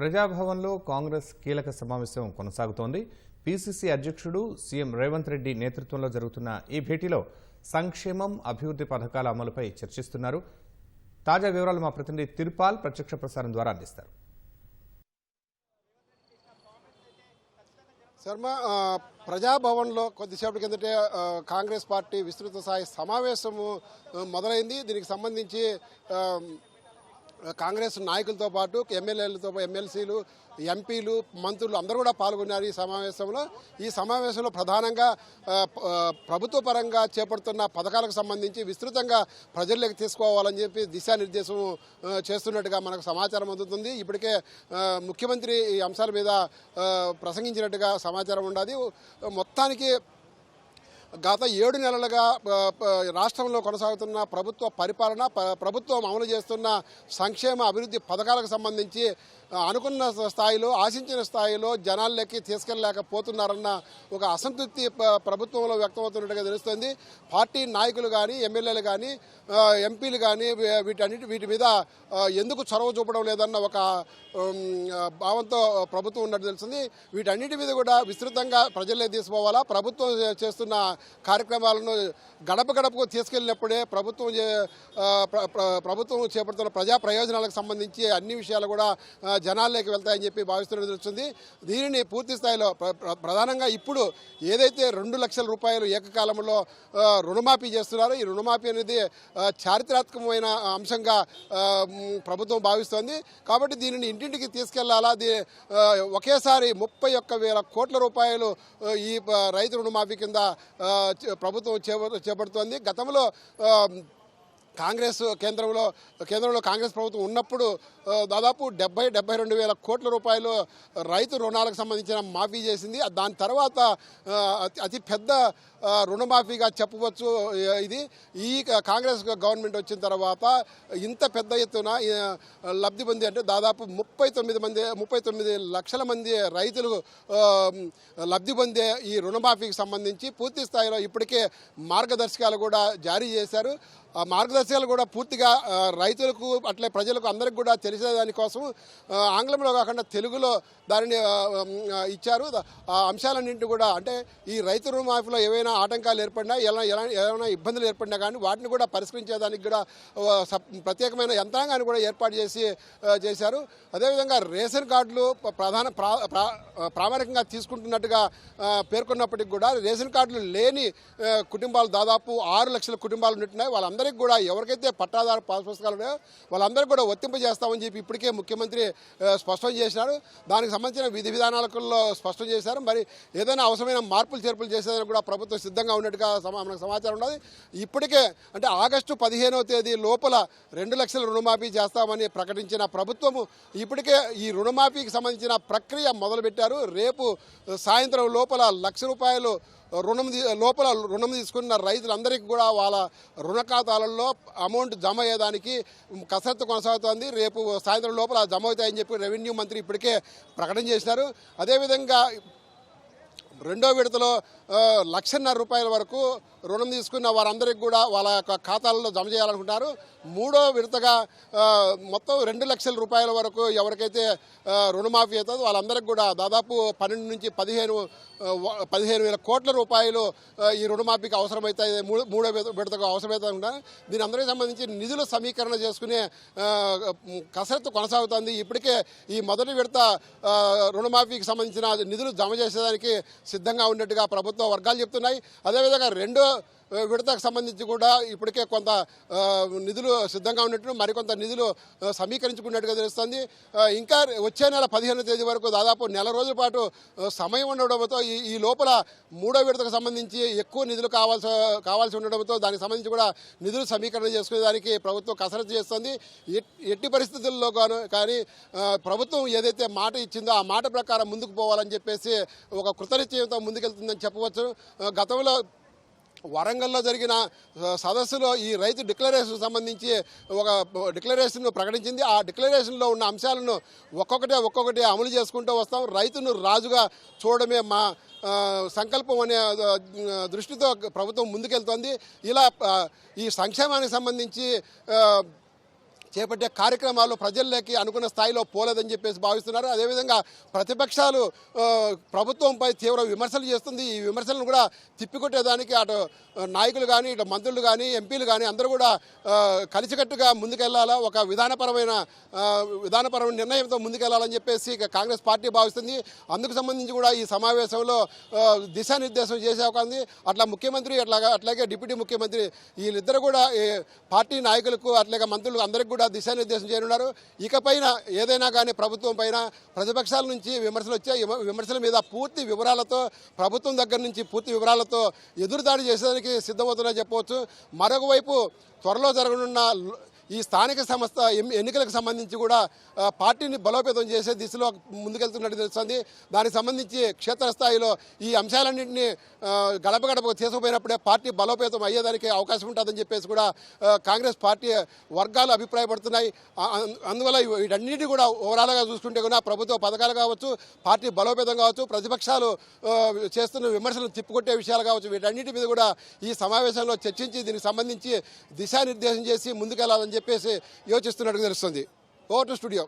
ప్రజాభవన్లో కాంగ్రెస్ కీలక సమావేశం కొనసాగుతోంది. పీసీసీ అధ్యక్షుడు సీఎం రేవంత్ రెడ్డి నేతృత్వంలో జరుగుతున్న ఈ భేటీలో సంక్షేమం అభివృద్ధి పథకాల అమలుపై చర్చిస్తున్నారు. తాజా వివరాలు మా ప్రతినిధి తిరుపాల్ ప్రత్యక్ష ప్రసారం ద్వారా అందిస్తారు. శర్మ ప్రజాభవన్లో కొద్దిసేపటి కిందటే కాంగ్రెస్ పార్టీ విస్తృత స్థాయి సమావేశము మొదలైంది. దీనికి సంబంధించి కాంగ్రెస్ నాయకులతో పాటు ఎమ్మెల్యేలతో ఎమ్మెల్సీలు ఎంపీలు మంత్రులు అందరూ కూడా పాల్గొన్నారు ఈ సమావేశంలో. ఈ సమావేశంలో ప్రధానంగా ప్రభుత్వ పరంగా చేపడుతున్న పథకాలకు సంబంధించి విస్తృతంగా ప్రజల్లోకి తీసుకోవాలని చెప్పి దిశానిర్దేశం చేస్తున్నట్టుగా మనకు సమాచారం అందుతుంది. ఇప్పటికే ముఖ్యమంత్రి ఈ అంశాల మీద ప్రసంగించినట్టుగా సమాచారం ఉన్నది మొత్తానికి గత ఏడు నెలలుగా రాష్ట్రంలో కొనసాగుతున్న ప్రభుత్వ పరిపాలన ప్రభుత్వం అమలు చేస్తున్న సంక్షేమ అభివృద్ధి పథకాలకు సంబంధించి అనుకున్న స్థాయిలో ఆశించిన స్థాయిలో జనాల్లోకి తీసుకెళ్ళలేకపోతున్నారన్న ఒక అసంతృప్తి ప్రభుత్వంలో వ్యక్తమవుతున్నట్టుగా తెలుస్తుంది. పార్టీ నాయకులు కానీ ఎమ్మెల్యేలు కానీ ఎంపీలు కానీ వీటన్నిటి వీటి మీద ఎందుకు చొరవ చూపడం లేదన్న ఒక భావంతో ప్రభుత్వం ఉన్నట్టు తెలుస్తుంది. వీటన్నిటి మీద కూడా విస్తృతంగా ప్రజల్లోకి తీసుకోవాలా? ప్రభుత్వం చేస్తున్న కార్యక్రమాలను గడప గడపకు తీసుకెళ్ళినప్పుడే ప్రభుత్వం చే- ప్రభుత్వం చేపడుతున్న ప్రజా ప్రయోజనాలకు సంబంధించి అన్ని విషయాలు కూడా జనాల్లోకి వెళ్తాయని చెప్పి భావిస్తున్నట్టు తెలుస్తుంది. దీనిని పూర్తి స్థాయిలో ప్ర- ప్రధానంగా ఇప్పుడు ఏదైతే రెండు లక్షల రూపాయలు ఏకకాలంలో రుణమాఫీ చేస్తున్నారో ఈ రుణమాఫీ అనేది చారిత్రాత్మకమైన అంశంగా ప్రభుత్వం భావిస్తోంది. కాబట్టి దీనిని ఇంటింటికి తీసుకెళ్ళాలా? దీ ఒకేసారి ముప్పై ఒక్క వేల కోట్ల రూపాయలు ఈ రైతు రుణమాఫీ కింద ప్రభుత్వం చేప- చేపడుతోంది. గతంలో కాంగ్రెస్ కేంద్రంలో కేంద్రంలో కాంగ్రెస్ ప్రభుత్వం ఉన్నప్పుడు దాదాపు డెబ్బై డెబ్బై రెండు వేల కోట్ల రూపాయలు రైతు రుణాలకు సంబంధించిన మాఫీ చేసింది. దాని తర్వాత అతి- అతి పెద్ద రుణమాఫీగా చెప్పవచ్చు ఇది. ఈ కాంగ్రెస్ గవర్నమెంట్ వచ్చిన తర్వాత ఇంత పెద్ద ఎత్తున లబ్ధి పొంది అంటే దాదాపు ముప్పై తొమ్మిది మంది ముప్పై తొమ్మిది లక్షల మంది రైతులు లబ్ధి పొందే ఈ రుణమాఫీకి సంబంధించి పూర్తి స్థాయిలో ఇప్పటికే మార్గదర్శకాలు కూడా జారీ చేశారు. మార్గదర్శకాలు కూడా పూర్తిగా రైతులకు అట్లే ప్రజలకు అందరికి కూడా తెలిసేదానికోసం దానికోసం ఆంగ్లంలో కాకుండా తెలుగులో దానిని ఇచ్చారు. ఆ అంశాలన్నింటినీ కూడా అంటే ఈ రైతు రుణమాఫీలో ఏవైనా ఆటంకాలు ఏర్పడినా ఎలా ఎలా ఏమైనా ఇబ్బందులు ఏర్పడినా కానీ వాటిని కూడా పరిష్కరించేదానికి కూడా సప్- ప్రత్యేకమైన యంత్రాంగాన్ని కూడా ఏర్పాటు చేసి చేశారు. అదేవిధంగా రేషన్ కార్డులు ప్రధాన ప్రా ప్రా- ప్రామాణికంగా తీసుకుంటున్నట్టుగా పేర్కొన్నప్పటికి పేర్కొన్నప్పటికీ కూడా రేషన్ కార్డులు లేని కుటుంబాలు దాదాపు ఆరు లక్షల కుటుంబాలు ఉంటున్నాయి. వాళ్ళందరికీ కూడా ఎవరికైతే పట్టాదారు పాస్ పుస్తకాలు ఉన్నాయో వాళ్ళందరికీ కూడా వర్తింపజేస్తామని చెప్పి ఇప్పటికే ముఖ్యమంత్రి స్పష్టం చేసినారు దానికి సంబంధించిన విధి విధానాలలో స్పష్టం చేశారు. మరి ఏదైనా అవసరమైన మార్పులు చేర్పులు చేసేదని కూడా ప్రభుత్వం సిద్ధంగా ఉన్నట్టుగా సమా- మనకు సమాచారం ఉన్నది. ఇప్పటికే అంటే ఆగస్టు పదిహేనవ తేదీ లోపల రెండు లక్షల రుణమాఫీ చేస్తామని ప్రకటించిన ప్రభుత్వము ఇప్పటికే ఈ రుణమాఫీకి సంబంధించిన ప్రక్రియ మొదలుపెట్టారు. రేపు సాయంత్రం లోపల లక్ష రూపాయలు రుణం లోపల రుణం తీసుకున్న రైతులందరికీ కూడా వాళ్ళ రుణ ఖాతాలలో అమౌంట్ జమ అయ్యేదానికి కసరత్తు కొనసాగుతోంది. రేపు సాయంత్రం లోపల జమ అవుతాయని చెప్పి రెవెన్యూ మంత్రి ఇప్పటికే ప్రకటన చేసినారు. అదేవిధంగా రెండో విడతలో లక్షన్నర రూపాయల వరకు రుణం తీసుకున్న వారందరికీ కూడా వాళ్ళ యొక్క ఖాతాలలో జమ చేయాలనుకుంటున్నారు. మూడో విడతగా మొత్తం రెండు లక్షల రూపాయల వరకు ఎవరికైతే రుణమాఫీ అవుతుందో వాళ్ళందరికీ కూడా దాదాపు పన్నెండు నుంచి పదిహేను పదిహేను వేల కోట్ల రూపాయలు ఈ రుణమాఫీకి అవసరమవుతాయి మూడో మూడో విడతకు అవసరమవుతాయి అనుకుంటున్నారు దీని అందరికీ సంబంధించి నిధుల సమీకరణ చేసుకునే కసరత్తు కొనసాగుతోంది. ఇప్పటికే ఈ మొదటి విడత రుణమాఫీకి సంబంధించిన నిధులు జమ చేసేదానికి సిద్ధంగా ఉన్నట్టుగా ప్రభుత్వ వర్గాలు చెప్తున్నాయి. అదేవిధంగా రెండో విడతకు సంబంధించి కూడా ఇప్పటికే కొంత నిధులు సిద్ధంగా ఉన్నట్టు మరికొంత నిధులు సమీకరించుకున్నట్టుగా తెలుస్తుంది. ఇంకా వచ్చే నెల పదిహేను తేదీ వరకు దాదాపు నెల రోజుల పాటు సమయం ఉండడంతో ఈ ఈ లోపల మూడో విడతకు సంబంధించి ఎక్కువ నిధులు కావాల్సి కావాల్సి ఉండడంతో దానికి సంబంధించి కూడా నిధులు సమీకరణ చేసుకునేదానికి ప్రభుత్వం కసరత్తు చేస్తుంది. ఎట్టి పరిస్థితుల్లో కానీ ప్రభుత్వం ఏదైతే మాట ఇచ్చిందో ఆ మాట ప్రకారం ముందుకు పోవాలని చెప్పేసి ఒక కృతనిశ్చయంతో ముందుకెళ్తుందని చెప్పవచ్చు. గతంలో వరంగల్లో జరిగిన సదస్సులో ఈ రైతు డిక్లరేషన్ సంబంధించి ఒక డిక్లరేషన్ ప్రకటించింది. ఆ డిక్లరేషన్లో ఉన్న అంశాలను ఒక్కొక్కటే ఒక్కొక్కటి అమలు చేసుకుంటూ వస్తాం. రైతును రాజుగా చూడడమే మా సంకల్పం అనే దృష్టితో ప్రభుత్వం ముందుకెళ్తోంది. ఇలా ఈ సంక్షేమానికి సంబంధించి చేపట్టే కార్యక్రమాలు ప్రజల్లోకి అనుకున్న స్థాయిలో పోలేదని చెప్పేసి భావిస్తున్నారు. అదేవిధంగా ప్రతిపక్షాలు ప్రభుత్వంపై తీవ్ర విమర్శలు చేస్తుంది. ఈ విమర్శలను కూడా తిప్పికొట్టేదానికి అటు నాయకులు కానీ ఇటు మంత్రులు కానీ ఎంపీలు కానీ అందరూ కూడా కలిసికట్టుగా ముందుకెళ్ళాలా ఒక విధానపరమైన విధానపరమైన నిర్ణయంతో ముందుకెళ్ళాలని చెప్పేసి కాంగ్రెస్ పార్టీ భావిస్తుంది. అందుకు సంబంధించి కూడా ఈ సమావేశంలో దిశానిర్దేశం చేసే అవకాశం ఉంది. అట్లా ముఖ్యమంత్రి అట్లాగా అట్లాగే డిప్యూటీ ముఖ్యమంత్రి వీళ్ళిద్దరు కూడా ఈ పార్టీ నాయకులకు అట్లాగే మంత్రులకు అందరికీ కూడా దిశానిర్దేశం చేయనున్నారు. ఇకపైన ఏదైనా కానీ ప్రభుత్వం పైన ప్రతిపక్షాల నుంచి విమర్శలు వచ్చాయి విమర్శల మీద పూర్తి వివరాలతో ప్రభుత్వం దగ్గర నుంచి పూర్తి వివరాలతో ఎదురుదాడి చేసేదానికి సిద్ధమవుతుందని చెప్పవచ్చు. మరొకవైపు త్వరలో జరగనున్న ఈ స్థానిక సంస్థ ఎన్నికలకు సంబంధించి కూడా పార్టీని బలోపేతం చేసే దిశలో ముందుకెళ్తున్నట్టు తెలుస్తుంది. దానికి సంబంధించి క్షేత్రస్థాయిలో ఈ అంశాలన్నింటినీ గడపగడప గడప తీసుకుపోయినప్పుడే పార్టీ బలోపేతం అయ్యేదానికి అవకాశం ఉంటుందని చెప్పేసి కూడా కాంగ్రెస్ పార్టీ వర్గాలు అభిప్రాయపడుతున్నాయి. అందువల్ల వీటన్నిటి కూడా ఓవరాల్గా చూసుకుంటే కూడా ప్రభుత్వ పథకాలు కావచ్చు పార్టీ బలోపేతం కావచ్చు ప్రతిపక్షాలు చేస్తున్న విమర్శలు తిప్పుకొట్టే విషయాలు కావచ్చు వీటన్నిటి మీద కూడా ఈ సమావేశంలో చర్చించి దీనికి సంబంధించి దిశానిర్దేశం చేసి ముందుకెళ్ళాలని చెప్పేసి యోచిస్తున్నట్టు తెలుస్తుంది. Over to studio.